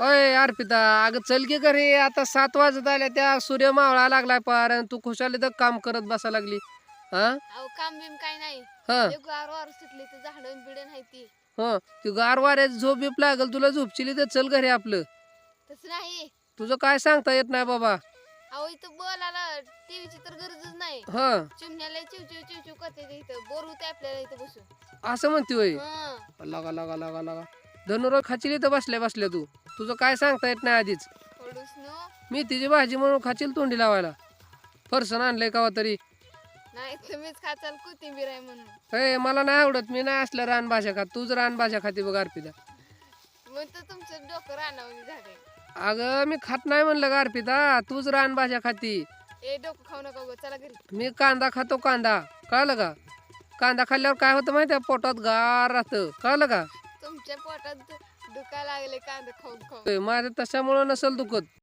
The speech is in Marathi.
अय अर्पिता अगं चल की घरी. आता सात वाजत आल्या त्या सूर्य मावळा लागलाय पार आणि तू खुशाल तर काम करत बसा लागली. हा? अहो काम बिम काय नाही. हा. एक गार वार सुटली तर झाडं बिडं नाही ती. हो ती गार वाऱ्यात झोप बिप लागल तुला झोपचिली तर चल घरी आपलं. तसं नाही. तुझं काय सांगता येत नाही बाबा. अहो इथं बोलायला टीव्हीची तर गरजच नाही. हा. चिमण्याला चिव चिव चिव चिव करते ते इथं. बोर होते आपल्याला इथं बसून. असं म्हणते होय? हं. लागा लागा लागा लागा. धनुराव खाचिली तर बसल्या बसल्या तू. तुझं काय सांगता येत नाही आधीच. नो. मी तिची भाजी म्हणून खाचील तोंडी लावायला. फरसन आणलंय कवा तरी. नाही तुम्हीच खाचाल कोथिंबीर आहे म्हणून. ए मला नाही आवडत. मी नाही असलं रान भाज्या खात. तूच रान भाज्या खाते बघ अर्पिता. मग तर तुमचं डोकं रानावणी झालंय अगं मी खात नाही म्हणलं का अर्पिता. तूच रान भाज्या खाती. ए डोकं खाऊ नका गो. चला घरी. मी कांदा खातो कांदा. कळलं का? कांदा खाल्ल्यावर काय होतं माहिती आहे पोटात गार राहतं. कळलं का? तुमच्या पोटात दुखा लागले कांदा खाऊन खाऊन. माझं तशामुळं नसेल दुखत.